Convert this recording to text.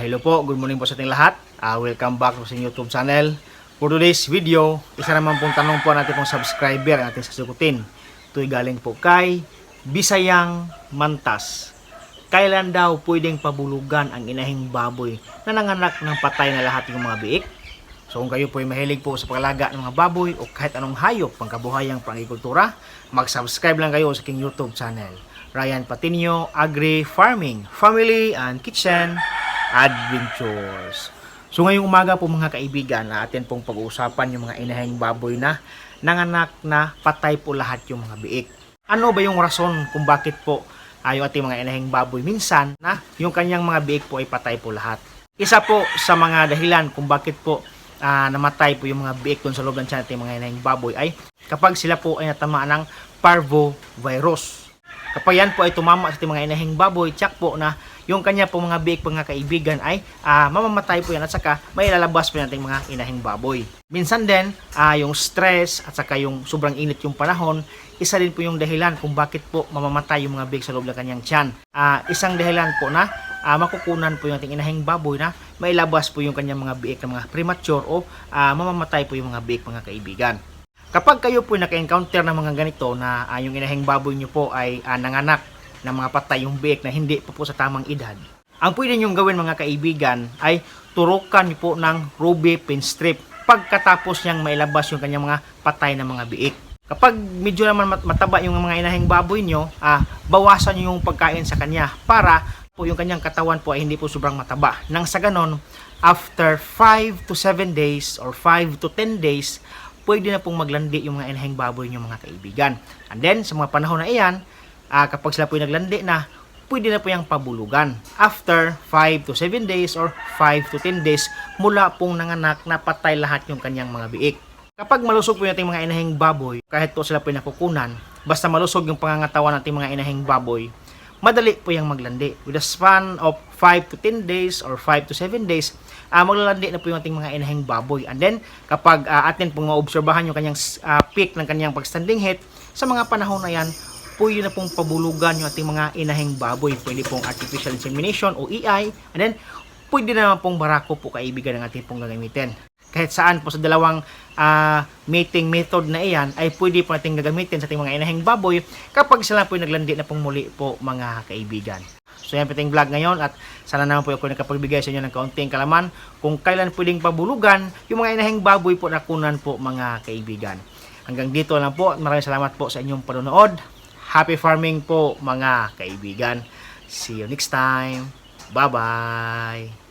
hello po, good morning po sa ating lahat. Ah, welcome back po sa ating YouTube channel. For today's video, isa naman pong tanong po natin pong subscriber ang ating sasagutin. Ito'y galing po kay Bisayang Mantas. Kailan daw pwedeng pabulugan ang inahing baboy na nanganak ng patay na lahat ng mga biik? So kung kayo po ay mahilig po sa paglaga ng mga baboy o kahit anong hayop pangkabuhayang pangikultura, mag-subscribe lang kayo sa aking YouTube channel. Ryan Patinio Agri Farming, Family and Kitchen Adventures. So ngayong umaga po mga kaibigan, atin pong pag-uusapan yung mga inahing baboy na nanganak na patay po lahat yung mga biik. Ano ba yung rason kung bakit po ay yung ating mga inahing baboy minsan na yung kanyang mga biik po ay patay po lahat? Isa po sa mga dahilan kung bakit po ah, namatay po yung mga biik dun sa loob ng tiyan natin mga inahing baboy ay kapag sila po ay natamaan ng parvovirus. Kapag po ay tumama sa ating mga inahing baboy, tsak po na yung kanya po mga biik mga kaibigan ay ah, mamamatay po yan at saka may lalabas po yung ating mga inahing baboy. Minsan din, ah, yung stress at saka yung sobrang init yung panahon, isa din po yung dahilan kung bakit po mamamatay yung mga biik sa loob ng kanyang tiyan. Ah, isang dahilan po na ah, makukunan po yung ating inahing baboy na mailabas po yung kanyang mga biik na mga premature o ah, mamamatay po yung mga biik mga kaibigan. Kapag kayo po naka-encounter ng mga ganito na ah, yung inahing baboy nyo po ay ah, nanganak ng mga patay yung biik na hindi pa po sa tamang edad, ang pwede nyong gawin mga kaibigan ay turukan nyo po ng ruby pin strip pagkatapos niyang mailabas yung kanyang mga patay na mga biik. Kapag medyo naman mat- mataba yung mga inahing baboy nyo, ah, bawasan nyo yung pagkain sa kanya para po yung kanyang katawan po ay hindi po sobrang mataba. Nang sa ganon, after 5 to 7 days or 5 to 10 days, pwede na pong maglandi yung mga inahing baboy nyo mga kaibigan. And then, sa mga panahon na iyan, ah, kapag sila po yung naglandi na, pwede na po yung pabulugan. After 5 to 7 days or 5 to 10 days, mula pong nanganak na patay lahat yung kanyang mga biik. Kapag malusog po yung mga inahing baboy, kahit po sila po yung nakukunan, basta malusog yung pangangatawan ng ating mga inahing baboy, madali po yung maglandi. With a span of 5 to 10 days or 5 to 7 days, ah maglalandi na po yung ating mga inahing baboy. And then, kapag ah, atin pong maobserbahan yung kanyang ah, peak ng kanyang pagstanding heat, sa mga panahon na yan, pwede na pong pabulugan yung ating mga inahing baboy. Pwede pong artificial insemination o EI. And then, pwede na naman pong barako po kaibigan ng ating pong gagamitin. Kahit saan po sa dalawang ah, mating method na iyan ay pwede po natin gagamitin sa ating mga inahing baboy kapag sila po naglandi na pong muli po mga kaibigan. So yan po ating vlog ngayon at sana naman po ako nakapagbigay sa inyo ng kaunting kalaman kung kailan pwedeng pabulugan yung mga inahing baboy po na kunan po mga kaibigan. Hanggang dito lang po at maraming salamat po sa inyong panonood. Happy farming po mga kaibigan. See you next time. Bye-bye.